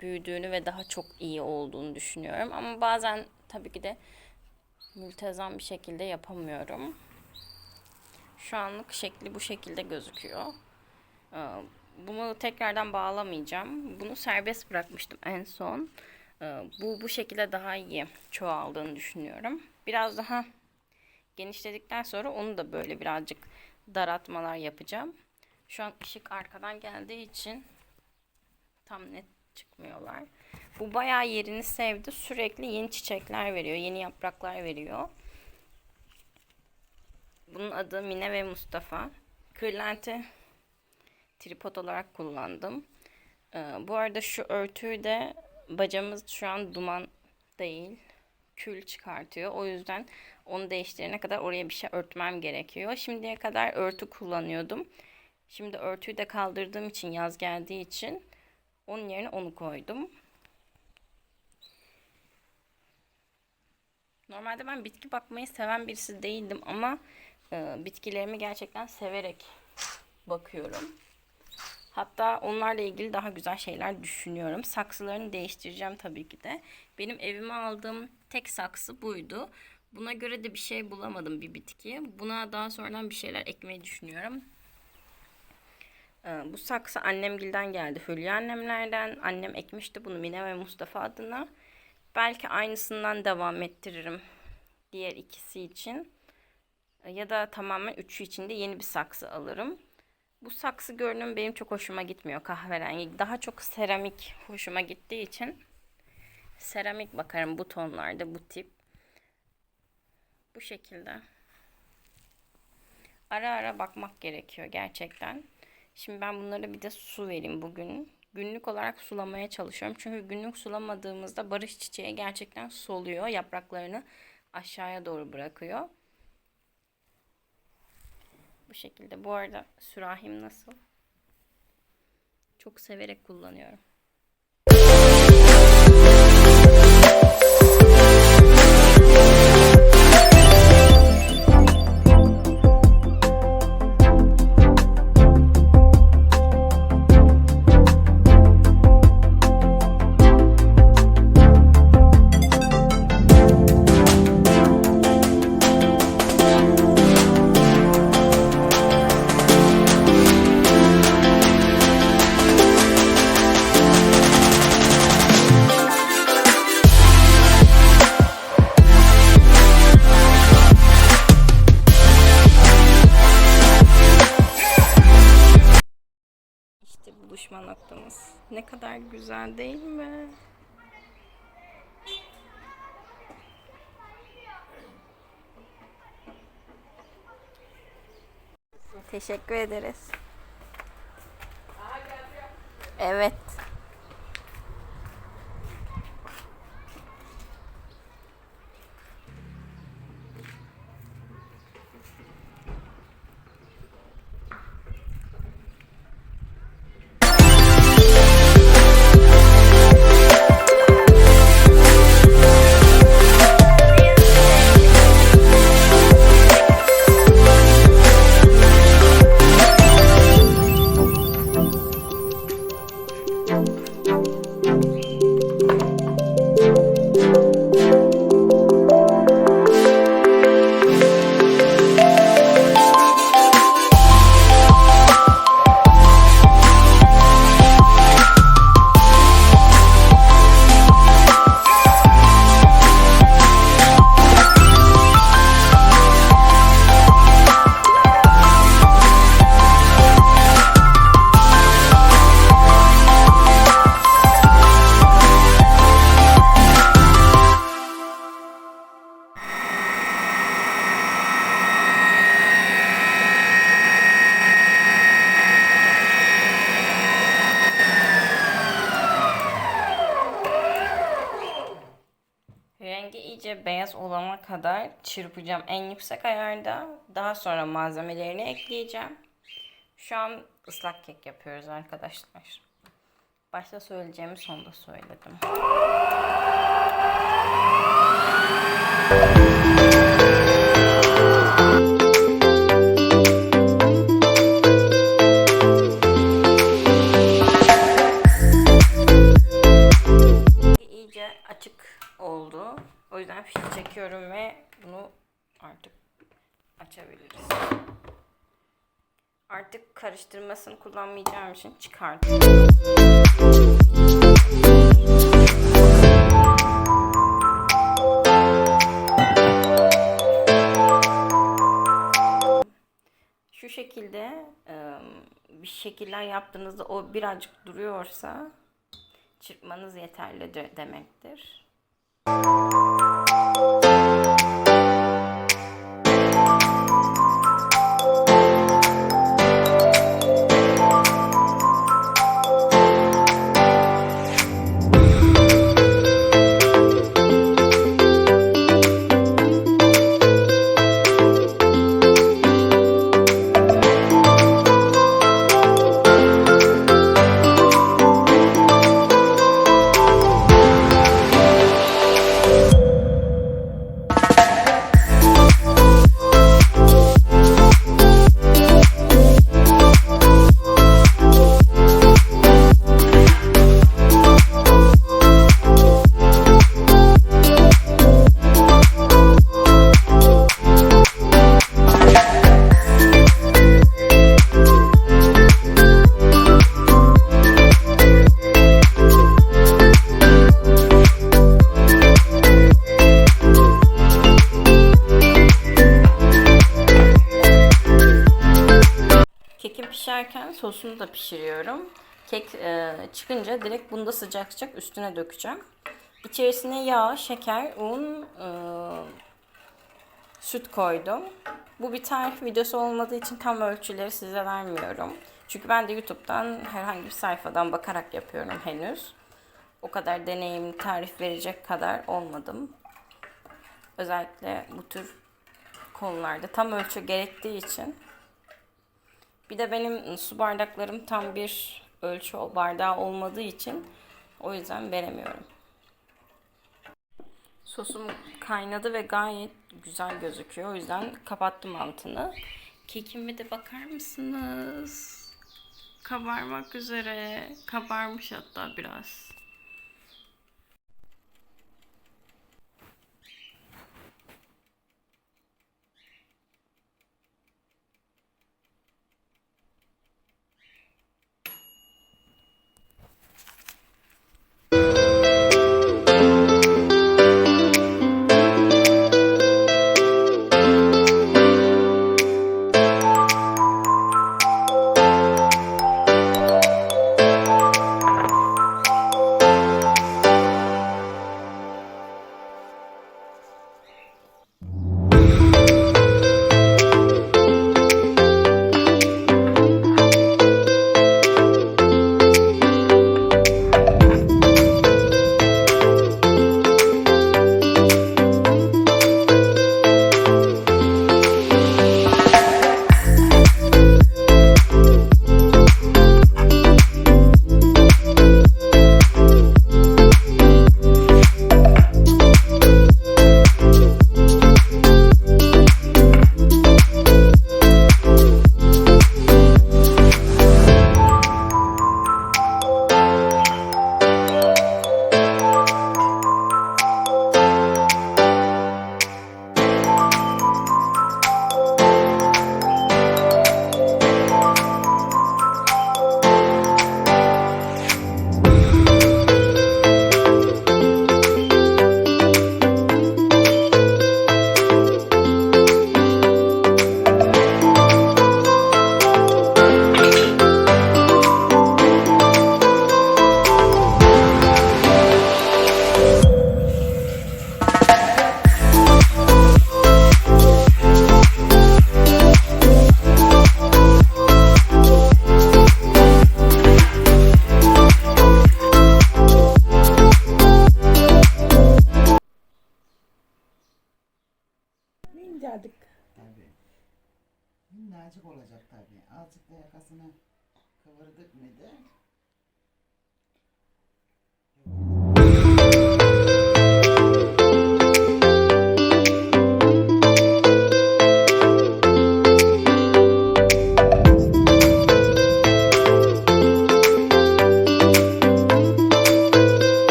büyüdüğünü ve daha çok iyi olduğunu düşünüyorum. Ama bazen tabii ki de mültezam bir şekilde yapamıyorum. Şu anlık şekli bu şekilde gözüküyor. Ee, Bunu tekrardan bağlamayacağım. Bunu serbest bırakmıştım en son. Ee, Bu bu şekilde daha iyi çoğaldığını düşünüyorum. Biraz daha genişledikten sonra onu da böyle birazcık daraltmalar yapacağım. Şu an ışık arkadan geldiği için tam net çıkmıyorlar. Bu bayağı yerini sevdi. Sürekli yeni çiçekler veriyor, yeni yapraklar veriyor. Bunun adı Mine ve Mustafa. Kırlenti tripod olarak kullandım. Ee, bu arada şu örtüyü de bacamız şu an duman değil, kül çıkartıyor. O yüzden onu değiştirene kadar oraya bir şey örtmem gerekiyor. Şimdiye kadar örtü kullanıyordum. Şimdi örtüyü de kaldırdığım için yaz geldiği için onun yerine onu koydum. Normalde ben bitki bakmayı seven birisi değildim ama e, bitkilerimi gerçekten severek bakıyorum. Hatta onlarla ilgili daha güzel şeyler düşünüyorum. Saksılarını değiştireceğim tabii ki de. Benim evime aldığım tek saksı buydu. Buna göre de bir şey bulamadım bir bitki. Buna daha sonradan bir şeyler ekmeyi düşünüyorum. Ee, bu saksı annemgilden geldi. Hülya annemlerden. Annem ekmişti bunu Mine ve Mustafa adına. Belki aynısından devam ettiririm diğer ikisi için. Ee, Ya da tamamen üçü için de yeni bir saksı alırım. Bu saksı görünüm benim çok hoşuma gitmiyor kahverengi. Daha çok seramik hoşuma gittiği için seramik bakarım bu tonlarda bu tip. Bu şekilde. Ara ara bakmak gerekiyor gerçekten. Şimdi ben bunlara bir de su vereyim bugün. Günlük olarak sulamaya çalışıyorum. Çünkü günlük sulamadığımızda barış çiçeği gerçekten soluyor. Yapraklarını aşağıya doğru bırakıyor. Bu şekilde. Bu arada sürahim nasıl? Çok severek kullanıyorum. Değil mi? Teşekkür ederiz. Evet. Beyaz olana kadar çırpacağım en yüksek ayarda. Daha sonra malzemelerini ekleyeceğim. Şu an ıslak kek yapıyoruz arkadaşlar. Başta söyleyeceğimi sonda söyledim. O yüzden fil çekiyorum ve bunu artık açabiliriz. Artık karıştırmasını kullanmayacağım için çıkartıyorum. Şu şekilde ıı, bir şekiller yaptığınızda o birazcık duruyorsa çırpmanız yeterli demektir. Música çıkınca direkt bunda sıcak sıcak üstüne dökeceğim. İçerisine yağ, şeker, un, e, süt koydum. Bu bir tarif videosu olmadığı için tam ölçüleri size vermiyorum. Çünkü ben de YouTube'dan herhangi bir sayfadan bakarak yapıyorum henüz. O kadar deneyim, tarif verecek kadar olmadım. Özellikle bu tür konularda tam ölçü gerektiği için bir de benim su bardaklarım tam bir ölçü bardağı olmadığı için o yüzden veremiyorum. Sosum kaynadı ve gayet güzel gözüküyor. O yüzden kapattım altını. Kekime de bakar mısınız? Kabarmak üzere. Kabarmış hatta biraz.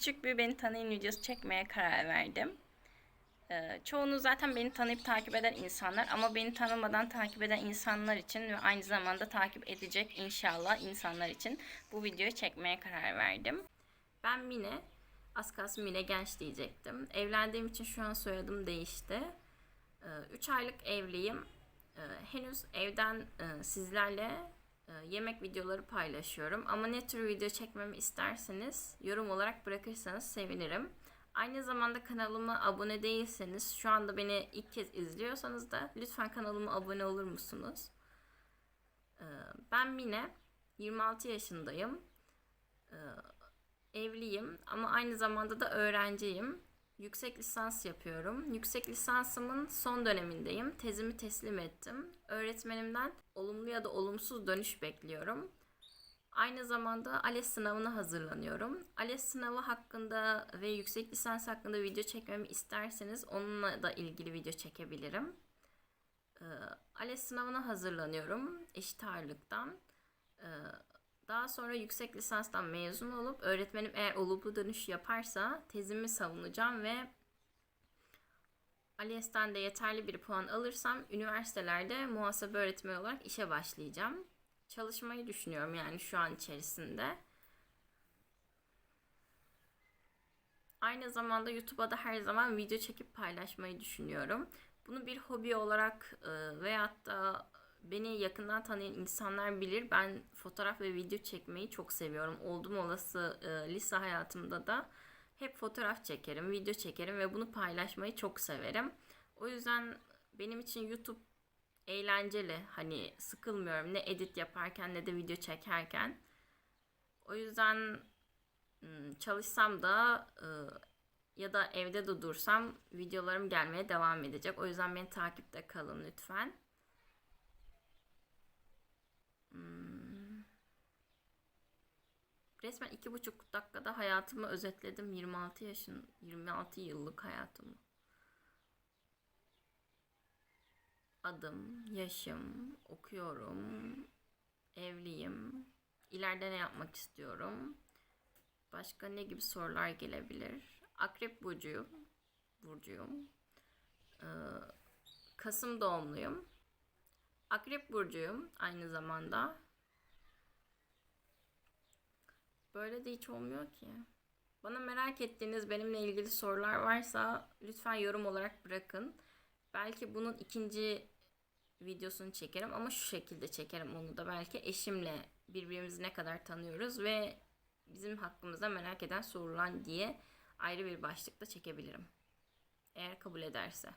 Küçük bir beni tanıyın videosu çekmeye karar verdim. Ee, çoğunuz zaten beni tanıyıp takip eden insanlar ama beni tanımadan takip eden insanlar için ve aynı zamanda takip edecek inşallah insanlar için bu videoyu çekmeye karar verdim. Ben Mine. Az kalsın Mine Genç diyecektim. Evlendiğim için şu an soyadım değişti. 3 aylık evliyim. Ee, henüz evden e, sizlerle yemek videoları paylaşıyorum. Ama ne tür video çekmemi isterseniz yorum olarak bırakırsanız sevinirim. Aynı zamanda kanalıma abone değilseniz, şu anda beni ilk kez izliyorsanız da lütfen kanalıma abone olur musunuz? Ee, Ben Mine, 26 yaşındayım. Ee, Evliyim ama aynı zamanda da öğrenciyim. Yüksek lisans yapıyorum. Yüksek lisansımın son dönemindeyim. Tezimi teslim ettim. Öğretmenimden olumlu ya da olumsuz dönüş bekliyorum. Aynı zamanda ALES sınavına hazırlanıyorum. ALES sınavı hakkında ve yüksek lisans hakkında video çekmemi isterseniz onunla da ilgili video çekebilirim. Ee, ALES sınavına hazırlanıyorum eşit ağırlıktan. Ee, daha sonra yüksek lisanstan mezun olup öğretmenim eğer olumlu dönüş yaparsa tezimi savunacağım ve ALES'ten de yeterli bir puan alırsam üniversitelerde muhasebe öğretmeni olarak işe başlayacağım. Çalışmayı düşünüyorum yani şu an içerisinde. Aynı zamanda YouTube'a da her zaman video çekip paylaşmayı düşünüyorum. Bunu bir hobi olarak e, veyahut da beni yakından tanıyan insanlar bilir. Ben fotoğraf ve video çekmeyi çok seviyorum. Oldum olası e, lise hayatımda da hep fotoğraf çekerim, video çekerim ve bunu paylaşmayı çok severim. O yüzden benim için YouTube eğlenceli. Hani sıkılmıyorum ne edit yaparken ne de video çekerken. O yüzden ım, çalışsam da e, ya da evde de dursam videolarım gelmeye devam edecek. O yüzden beni takipte kalın lütfen. Hmm. Resmen iki buçuk dakikada hayatımı özetledim. 26 yaşın, 26 yıllık hayatımı. Adım, yaşım, okuyorum, evliyim, ileride ne yapmak istiyorum, başka ne gibi sorular gelebilir? Akrep burcuyum, burcuyum, Ee, Kasım doğumluyum, Akrep burcuyum aynı zamanda. Böyle de hiç olmuyor ki. Bana merak ettiğiniz benimle ilgili sorular varsa lütfen yorum olarak bırakın. Belki bunun ikinci videosunu çekerim ama şu şekilde çekerim onu da. Belki eşimle birbirimizi ne kadar tanıyoruz ve bizim hakkımızda merak eden sorulan diye ayrı bir başlıkta çekebilirim. Eğer kabul ederse.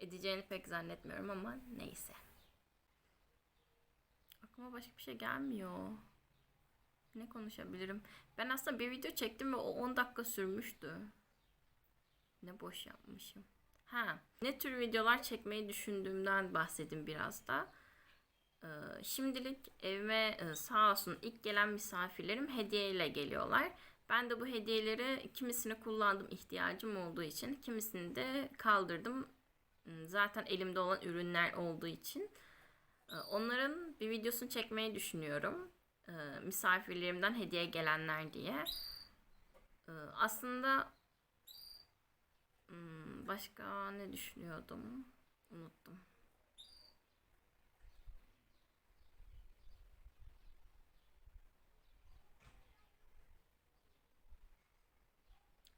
Edeceğini pek zannetmiyorum ama neyse. Aklıma başka bir şey gelmiyor. Ne konuşabilirim? Ben aslında bir video çektim ve o 10 dakika sürmüştü. Ne boş yapmışım. Ha, ne tür videolar çekmeyi düşündüğümden bahsedeyim biraz da. Ee, şimdilik evime e, sağ olsun ilk gelen misafirlerim hediyeyle geliyorlar. Ben de bu hediyeleri kimisini kullandım ihtiyacım olduğu için, kimisini de kaldırdım. Hmm, Zaten elimde olan ürünler olduğu için. Ee, Onların bir videosunu çekmeyi düşünüyorum. Ee, Misafirlerimden hediye gelenler diye. Ee, Aslında hmm, başka ne düşünüyordum? Unuttum.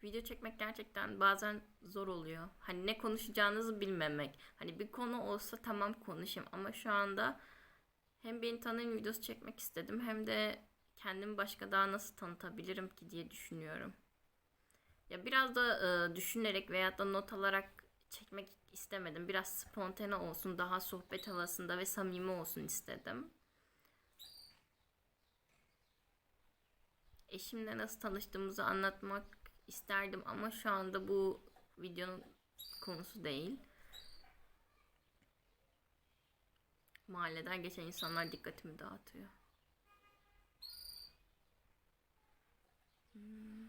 Video çekmek gerçekten bazen zor oluyor. Hani ne konuşacağınızı bilmemek. Hani bir konu olsa tamam konuşayım ama şu anda hem beni tanıyın videosu çekmek istedim hem de kendimi başka daha nasıl tanıtabilirim ki diye düşünüyorum. Ya biraz da e, düşünerek veya da not alarak çekmek istemedim. Biraz spontane olsun, daha sohbet havasında ve samimi olsun istedim. Eşimle nasıl tanıştığımızı anlatmak isterdim ama şu anda bu videonun konusu değil. Mahalleden geçen insanlar dikkatimi dağıtıyor. Hmm.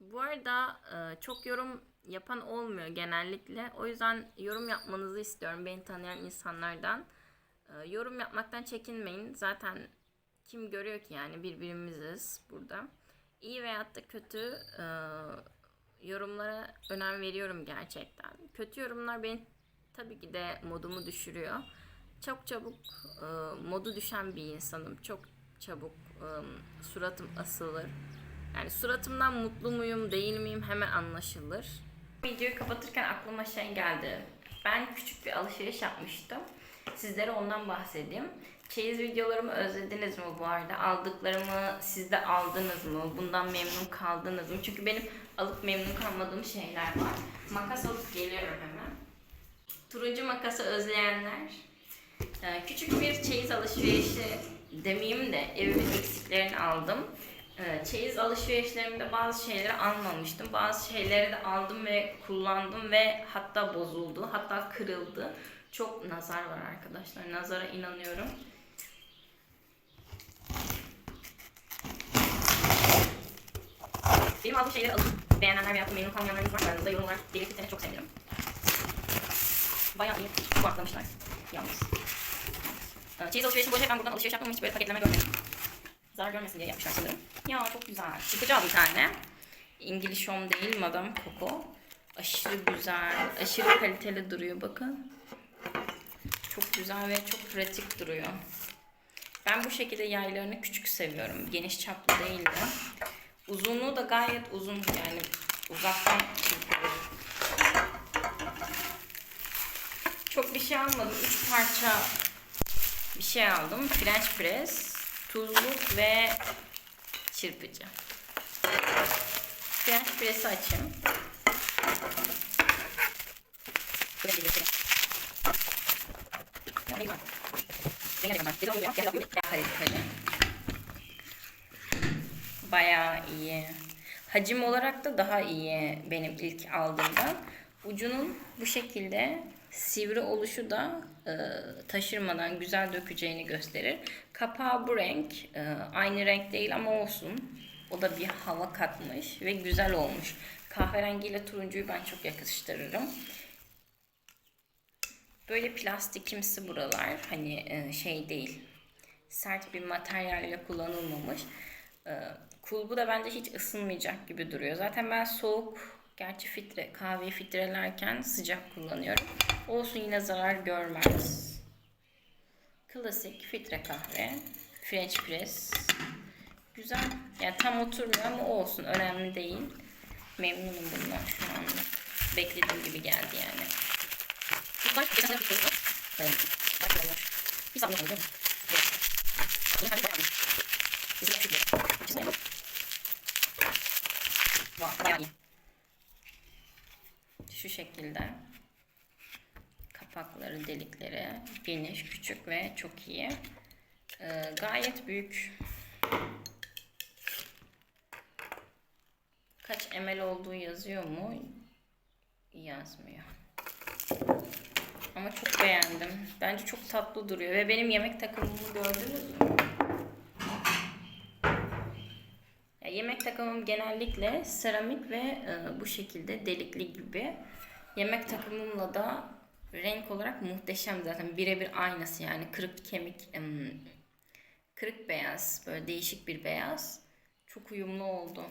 Bu arada e, çok yorum yapan olmuyor genellikle. O yüzden yorum yapmanızı istiyorum beni tanıyan insanlardan. E, Yorum yapmaktan çekinmeyin. Zaten kim görüyor ki yani birbirimiziz burada. İyi veyahut da kötü e, yorumlara önem veriyorum gerçekten. Kötü yorumlar beni tabii ki de modumu düşürüyor. Çok çabuk e, modu düşen bir insanım. Çok çabuk e, suratım asılır. Yani suratımdan mutlu muyum değil miyim hemen anlaşılır. Videoyu kapatırken aklıma şey geldi. Ben küçük bir alışveriş yapmıştım. Sizlere ondan bahsedeyim. Çeyiz videolarımı özlediniz mi bu arada? Aldıklarımı siz de aldınız mı? Bundan memnun kaldınız mı? Çünkü benim alıp memnun kalmadığım şeyler var. Makas alıp geliyorum hemen. Turuncu makası özleyenler. Ee, küçük bir çeyiz alışverişi demeyeyim de evimin eksiklerini aldım. Ee, Çeyiz alışverişlerimde bazı şeyleri almamıştım. Bazı şeyleri de aldım ve kullandım ve hatta bozuldu, hatta kırıldı. Çok nazar var arkadaşlar. Nazara inanıyorum. Benim aldığım şeyleri alıp beğenenler veya memnun kalmayanlarınız var. Aranızda yorumlar belirtirseniz çok sevinirim. Bayağı iyi kuaklamışlar. Yalnız. Ee, Çeyiz alışverişi boyunca ben buradan alışveriş yaptım ama hiç böyle paketleme görmedim. Zarar görmesin diye yapmışlar sanırım. Ya çok güzel. Al bir tane. İngiliz Home değil Madame Coco. Aşırı güzel, aşırı kaliteli duruyor bakın. Çok güzel ve çok pratik duruyor. Ben bu şekilde yaylarını küçük seviyorum. Geniş çaplı değil de. Uzunluğu da gayet uzun yani uzaktan çekiyor. Çok bir şey almadım. Üç parça bir şey aldım. French press, tuzluk ve çırpıcı. French press'i açayım. Bayağı iyi. Hacim olarak da daha iyi benim ilk aldığımdan. Ucunun bu şekilde sivri oluşu da e, taşırmadan güzel dökeceğini gösterir. Kapağı bu renk. E, aynı renk değil ama olsun. O da bir hava katmış ve güzel olmuş. Kahverengiyle turuncuyu ben çok yakıştırırım. Böyle plastikimsi buralar. Hani e, şey değil. Sert bir materyalle kullanılmamış. E, kulbu da bence hiç ısınmayacak gibi duruyor. Zaten ben soğuk gerçi filtre kahveyi filtrelerken sıcak kullanıyorum. Olsun yine zarar görmez. Klasik filtre kahve. French press. Güzel. Yani tam oturmuyor ama olsun. Önemli değil. Memnunum bundan şu anda. Beklediğim gibi geldi yani. Bir. Bunu hadi bayağı iyi. Bizim yapışık bir. İkisine yok. Vay, bayağı iyi. Şu şekilde. Kapakları, delikleri geniş, küçük ve çok iyi. Ee, gayet büyük. Kaç ml olduğu yazıyor mu? Yazmıyor. Ama çok beğendim. Bence çok tatlı duruyor. Ve benim yemek takımımı gördünüz mü? Ya yemek takımım genellikle seramik ve e, bu şekilde delikli gibi. Yemek takımımla da renk olarak muhteşem zaten. Birebir aynısı yani. Kırık kemik, em, kırık beyaz. Böyle değişik bir beyaz. Çok uyumlu oldu.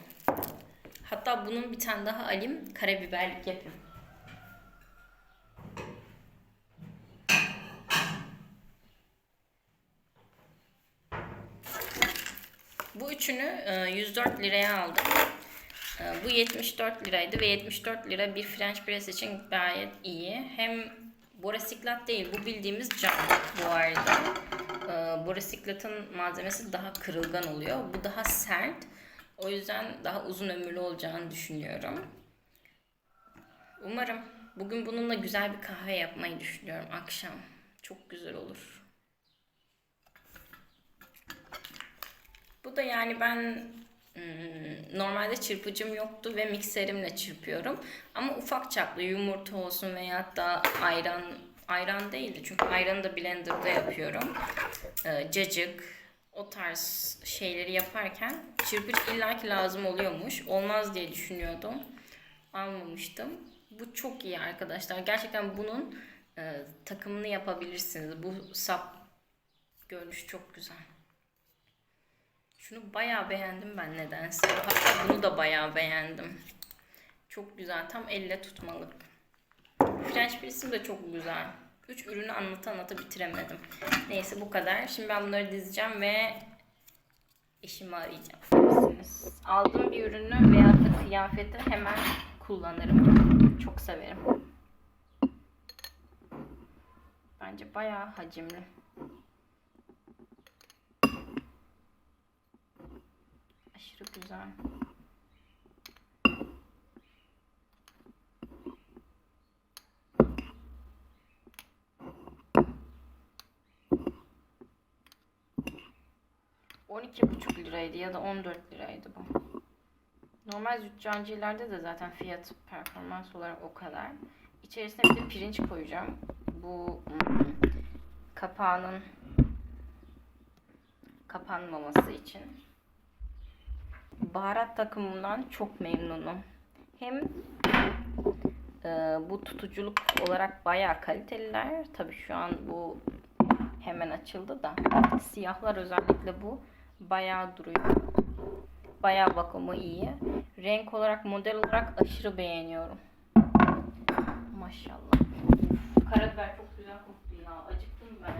Hatta bunun bir tane daha alayım. Karabiberlik yapayım. Bu üçünü e, 104 liraya aldım. E, Bu 74 liraydı ve 74 lira bir French press için gayet iyi. Hem borasiklat değil bu bildiğimiz cam bu arada. E, Borasiklatın malzemesi daha kırılgan oluyor. Bu daha sert. O yüzden daha uzun ömürlü olacağını düşünüyorum. Umarım bugün bununla güzel bir kahve yapmayı düşünüyorum akşam. Çok güzel olur. Bu da yani ben hmm, normalde çırpıcım yoktu ve mikserimle çırpıyorum. Ama ufak çaplı yumurta olsun veya da ayran ayran değildi çünkü ayranı da blenderda yapıyorum. Ee, cacık o tarz şeyleri yaparken çırpıcı illaki lazım oluyormuş. Olmaz diye düşünüyordum. Almamıştım. Bu çok iyi arkadaşlar. Gerçekten bunun e, takımını yapabilirsiniz. Bu sap görünüş çok güzel. Şunu bayağı beğendim ben nedense. Hatta bunu da bayağı beğendim. Çok güzel. Tam elle tutmalık. French press'im de çok güzel. Üç ürünü anlata anlata bitiremedim. Neyse bu kadar. Şimdi ben bunları dizeceğim ve eşimi arayacağım. Aldığım bir ürünü veya da kıyafeti hemen kullanırım. Çok severim. Bence bayağı hacimli. Aşırı güzel. buçuk liraydı ya da 14 liraydı bu. Normal züccacilerde de zaten fiyat performans olarak o kadar. İçerisine bir de pirinç koyacağım. Bu hmm, kapağının kapanmaması için. Baharat takımından çok memnunum. Hem e, bu tutuculuk olarak bayağı kaliteliler. Tabii şu an bu hemen açıldı da. Siyahlar özellikle bu bayağı duruyor. Bayağı bakımı iyi. Renk olarak, model olarak aşırı beğeniyorum. Maşallah. Karabiber çok güzel koktu ya. Acıktım ben.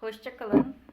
Hoşçakalın.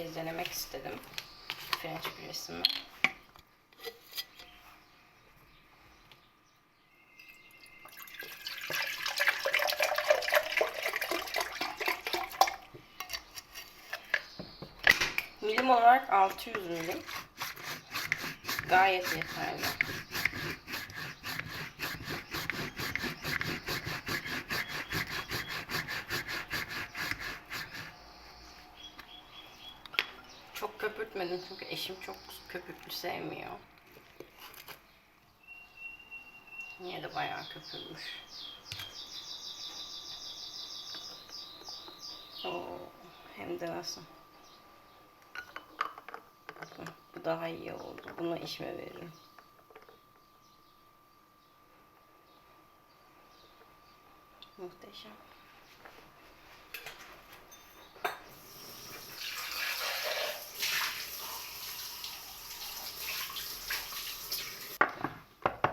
Kez denemek istedim. French press'imi. Milim olarak 600 milim. Gayet yeterli. Köpürtmedim çünkü eşim çok köpüklü sevmiyor. Niye de bayağı köpürmüş. Oo, hem de nasıl. Bu daha iyi oldu. Bunu eşime veririm. Muhteşem.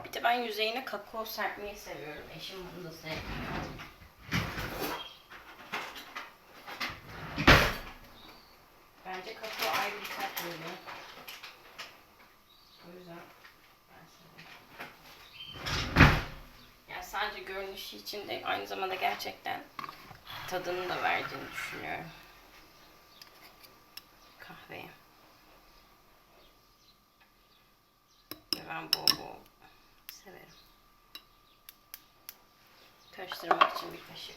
Bir de ben yüzeyine kakao serpmeyi seviyorum. Eşim bunu da sevmiyor. Bence kakao ayrı bir tat veriyor. O yüzden ben seviyorum. Yani sadece görünüşü için de aynı zamanda gerçekten tadını da verdiğini düşünüyorum. Kahveye. Ve ben bol bol severim. Karıştırmak için bir kaşık.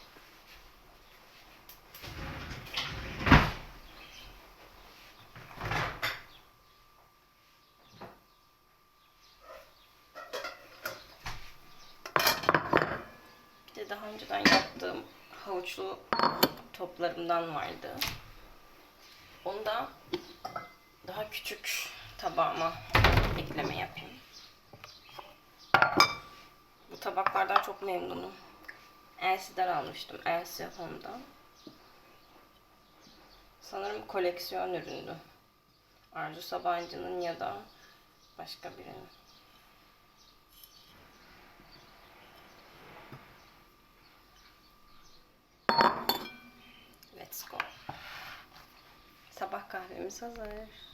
Bir de daha önceden yaptığım havuçlu toplarımdan vardı. Onu da daha küçük tabağıma ekleme yapayım. Bu tabaklardan çok memnunum. Elsie'den almıştım. Elsie Home'dan. Sanırım koleksiyon üründü. Arzu Sabancı'nın ya da başka birinin. Let's go. Sabah kahvemiz hazır.